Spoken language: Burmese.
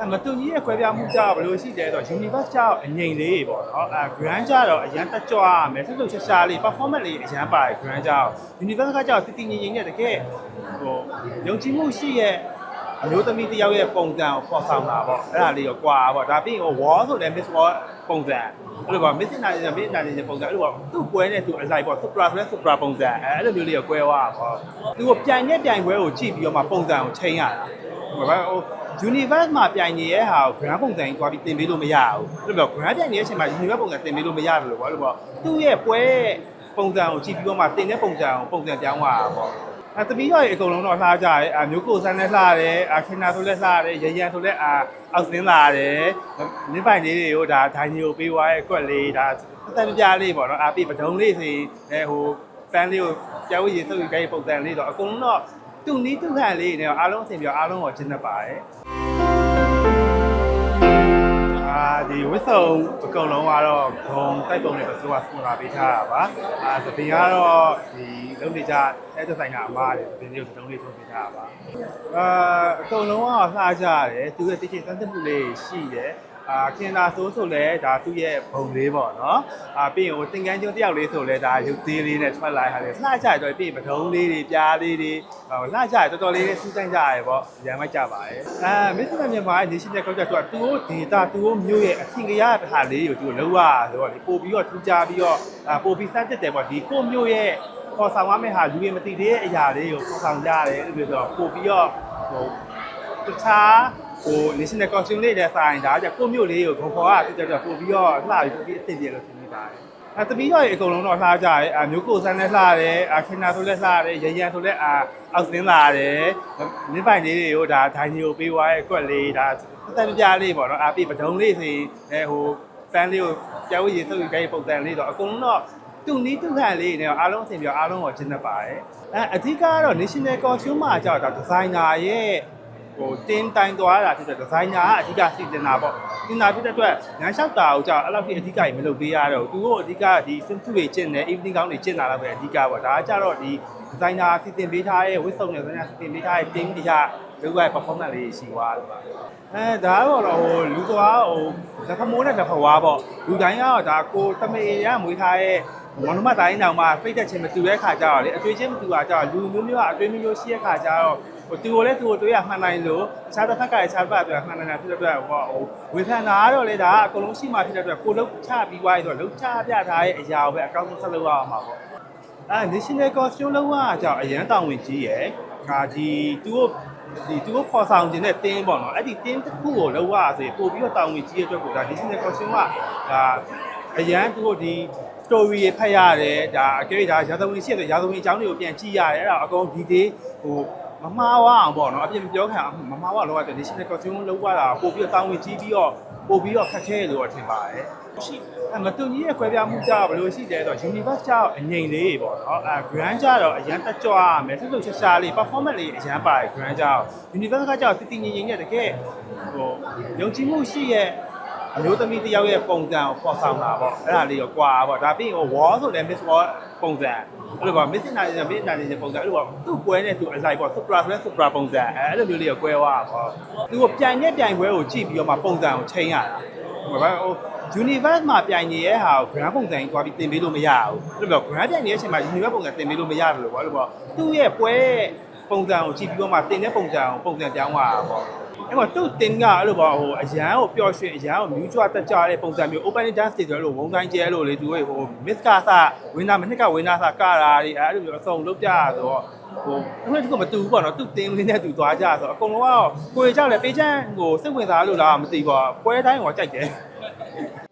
အဲမတူကြီးရဲ့ခွဲပြားမှုကြောင့်ဘယ်လိုရှိတယ်ဆိုတော့ universe ကြောင့်အငိမ့်လေးပေါ့နော်အဲ grand ကြတော့အရန်တက်ကြွရမယ်ဆက်လို့ရှာရှာလေး performance လေးအရန်ပါတယ် grand ကြောင့် universe ကကြောင့်တည်တည်ငြိမ်ငြိမ်နဲ့တကယ်ဟိုယုံကြည်မှုရှိရဲ့ အမျိုးသမီးတစ်ယောက်ရဲ့ပုံစံကိုပေါ်ဆောင်တာပေါ့အဲ့ဒါလေးကိုကွာပေါ့ဒါပြီးဟို wall ဆိုလည်း miss wall ပုံစံအဲ့လိုပေါ့ miss နာနေ miss နာနေပုံစံအဲ့လိုပေါ့သူ့ပွဲနဲ့သူအလိုက်ပေါ့ supra ဆိုတဲ့ supra ပုံစံအဲ့လိုမျိုးလေးကိုကွဲသွားတာပေါ့သူကပြိုင်နဲ့ပြိုင်ပွဲကိုကြည့်ပြီးတော့မှပုံစံကိုချိန်ရတာဟိုဘာဟို universe မှာပြိုင်နေတဲ့ဟာကို grand ပုံစံကြီးသွားပြီးတင်ပေးလို့မရဘူးအဲ့လိုပေါ့ grand ပြိုင်နေတဲ့အချိန်မှာ universe ပုံစံတင်ပေးလို့မရတယ်လို့ပေါ့အဲ့လိုပေါ့သူ့ရဲ့ပွဲပုံစံကိုကြည့်ပြီးတော့မှတင်တဲ့ပုံစံကိုပုံစံပြောင်းသွားတာပေါ့ အဲတပီးရောအကုန်လုံးတော့လှကြရဲအမျိုးကိုစမ်းနဲ့လှတယ်အခင်းနာဆိုလည်းလှတယ်ရရန်ဆိုလည်းအာအောက်စင်းလာတယ်နင်းပိုင်လေးတွေကိုဒါဒိုင်ကြီးကိုပေးသွားရဲ့အကွက်လေးဒါအသက်ပြလေးပေါ့နော်အာပြီးပဒုံလေးစီအဲဟိုဖန်လေးကိုပြောင်းရည်သုတ်ကြိုက်ပုံစံလေးတော့အကုန်လုံးတော့တူနီးတူဟန်လေးနဲ့အားလုံးအဆင်ပြေအားလုံးကိုကျင်းနေပါတယ်အာ ဒီဝစ်စုံအကုန်လုံးကတော့ဂုံတိုက်ပုံနဲ့ပစိုးကစပန်ဆာပေးထားတာပါအာသပင်ကတော့ဒီလုံးနေကြအဲသက်ဆိုင်ကအမားတယ်သပင်လေးကိုတုံးလေးထုတ်ပေးထားတာပါအာအကုန်လုံးကလှကြရတယ်သူရဲ့တိကျစမ်းသပ်မှုလေးရှိတယ် အာခင်လာဆိုးဆိုလဲဒါသူ့ရဲ့ဘုံလေးပေါ့နော်အာပြီးရင်ဟိုတင်ကန်းကျွန်းတယောက်လေးဆိုလဲဒါရုပ်သေးလေးနဲ့ထွက်လာတာလေလှကြရတော့ပြီးရင်ပထုံးလေးတွေပြားလေးတွေဟိုလှကြရတော်တော်လေးစူးစမ်းကြရပေါ့ရမ်းမကြပါရဲ့အာမစ္စတာမြန်မာရဲ့ national culture သူကသူ့ဒေတာသူ့မျိုးရဲ့အထင်ကရတဲ့ဟာလေးကိုသူလုံးဝဆိုတော့ဒီပို့ပြီးတော့ထူးခြားပြီးတော့အာပို့ပြီးစမ်းတက်တယ်ပေါ့ဒီကိုမျိုးရဲ့ခေါ်ဆောင်ရမယ့်ဟာလူတွေမသိသေးတဲ့အရာလေးကိုခေါ်ဆောင်ကြရတယ်လို့ပြောတော့ပို့ပြီးတော့ဟိုတခြား ဟို national costume လေးတဲ့ဆိုင်ဒါကြကိုမျိုးလေးကိုခေါ်ခေါ်ကတက်တက်ပို့ပြီးတော့လှပြီးပို့ပြီးအသိပြေလို့ထင်မိပါတယ်အဲတပီးတော့အကုန်လုံးတော့လှကြရဲအမျိုးကိုစမ်းနဲ့လှတယ်အခင်းနာဆိုလည်းလှတယ်ရရန်ဆိုလည်းအာအောက်စင်းလာတယ်နင်းပိုင်လေးတွေကိုဒါဒိုင်ကြီးကိုပေးသွားရဲ့အကွက်လေးဒါအသက်ပြလေးပေါ့နော်အာပြီးပဒုံလေးစီအဲဟိုဖန်လေးကိုပြောင်းရည်သုတ်ကြိုက်ပုံစံလေးတော့အကုန်လုံးတော့တူနီးတူဟန်လေးနဲ့အားလုံးအဆင်ပြေအားလုံးကိုကျင်းနေပါတယ်အဲအဓိကကတော့ national costume မှာကြောက်တာဒီဇိုင်နာရဲ့ ဟိုတင်းတိုင်းသွားတာဖြစ်တဲ့ဒီဇိုင်နာကအဓိကစီစဉ်တာပေါ့။တင်တာဖြစ်တဲ့အတွက်ညလျှောက်တာကိုကြောက်အဲ့လောက်ထိအဓိကကြီးမလုပ်ပေးရတော့ဘူး။သူတို့အဓိကဒီ sim 2တွေကျင့်တယ် evening gown တွေကျင့်တာတော့ပဲအဓိကပေါ့။ဒါကကြတော့ဒီဒီဇိုင်နာစီစဉ်ပေးထားတဲ့ဝတ်စုံတွေဆိုရင်စီစဉ်ပေးထားတဲ့ team တွေက လောက်ရ performance လေးရှိသွားတယ်ပါ။အဲဒါကတော့ဟိုလူသွားဟိုလက်ဖမိုးနဲ့လက်ဖဝါပေါ့။လူတိုင်းကတော့ဒါကိုတမေရမွေးထားတဲ့မောင်နှမတိုင်းတောင်မှဖိတ်တဲ့ချင်းမတူတဲ့ခါကြတော့လေအတွေ့ချင်းမတူတာကြတော့လူမျိုးမျိုးကအတွေ့မျိုးမျိုးရှိတဲ့ခါကြတော့ဟိုသူကိုလည်းသူကိုတွေ့ရမှန်နိုင်လို့တခြားတစ်ဖက်ကလည်းခြားတစ်ဖက်အတွက်မှန်နိုင်တာဖြစ်တဲ့အတွက်ဟိုဝေဖန်တာကတော့လေဒါကအကုန်လုံးရှိမှဖြစ်တဲ့အတွက်ကိုလုံးချပြီးွားရဆိုတော့လုံးချပြထားတဲ့အရာကိုပဲအကောင့်ဆုံးဆက်လုပ်ရအောင်ပါပေါ့အဲ national costume လုံးဝအကြောင်းအရန်တောင်းဝင်ကြီးရယ်ဒါဒီသူတို့ ဒီသူတို့ခေါ်ဆောင်ခြင်းတဲ့တင်းပေါ့နော်အဲ့ဒီတင်းတစ်ခုကိုလုံးဝဆိုရင်ပို့ပြီးတော့တောင်းဝင်ကြီးရဲ့အတွက်ကိုဒါ national costume ကဒါအရန်သူတို့ဒီ story တွေဖတ်ရတယ်ဒါအကယ်၍ဒါရာဇဝင်ရှိတဲ့ရာဇဝင်အကြောင်းတွေကိုပြန်ကြည့်ရတယ်အဲ့ဒါအကုန်ဒီဒေးဟိုမမှားဝအောင်ပေါ့နော်အပြင်ပြောခံမမှားဝလောက်တဲ့ national costume လောက်ရတာပို့ပြီးတော့တောင်းဝင်ကြည့်ပြီးတော့ ပို့ပြီးတော့ခက်ခဲလို့တော့ထင်ပါတယ်ရှိအဲမတူကြီးရဲ့ခွဲပြားမှုကြောင့်ဘယ်လိုရှိတယ်ဆိုတော့ universe ကြောင့်အငိမ့်လေးပေါ့နော်အဲ grand ကြတော့အရန်တက်ကြွရမယ်ဆက်လို့ရှာရှာလေး performance လေးအရန်ပါတယ် grand ကြောင့် universe ကကြောင့်တည်တည်ငြိမ်ငြိမ်နဲ့တကယ်ဟိုယုံကြည်မှုရှိရဲ့ အမျိုးသမီးတစ်ယောက်ရဲ့ပုံစံကိုပေါ်ဆောင်တာပေါ့အဲ့ဒါလေးကိုကွာပေါ့ဒါပြီးဟို wall ဆိုလည်း miss wall ပုံစံအဲ့လိုပေါ့ miss နာနေ miss နာနေပုံစံအဲ့လိုပေါ့သူ့ပွဲနဲ့သူအလိုက်ပေါ့ supra ဆိုတဲ့ supra ပုံစံအဲ့လိုမျိုးလေးကိုကွဲသွားတာပေါ့သူကပြိုင်နဲ့ပြိုင်ပွဲကိုကြည့်ပြီးတော့မှပုံစံကိုချိန်ရတာဟိုဘာဟို universe မှာပြိုင်နေတဲ့ဟာကို grand ပုံစံကြီးသွားပြီးတင်ပေးလို့မရဘူးအဲ့လိုပေါ့ grand ပြိုင်နေတဲ့အချိန်မှာ universe ပုံစံတင်ပေးလို့မရတယ်လို့ပေါ့အဲ့လိုပေါ့သူ့ရဲ့ပွဲပုံစံကိုကြည့်ပြီးတော့မှတင်တဲ့ပုံစံကိုပုံစံပြောင်းသွားတာပေါ့ အဲ့မှာသူ့တင်ကအဲ့လိုပေါ့ဟိုအရန်ကိုပျော်ရွှင်အရန်ကိုမြူးကြွတက်ကြတဲ့ပုံစံမျိုး open dance တွေဆိုလို့ဝုန်းတိုင်းကျဲလို့လေသူတို့ဟို miss ကစဝင်းနာမနစ်ကဝင်းနာစကတာတွေအဲ့လိုမျိုးအစုံလုပ်ကြရဆိုတော့ဟိုအဲ့ဒီကမတူဘူးပေါ့နော်သူ့တင်လေးနဲ့သူသွားကြဆိုတော့အကုန်လုံးကတော့ကိုယ်ကြောက်လေပေးချမ်းဟိုစိတ်ဝင်စားလို့လားမသိဘူးပေါ့ပွဲတိုင်းဟိုကြိုက်တယ်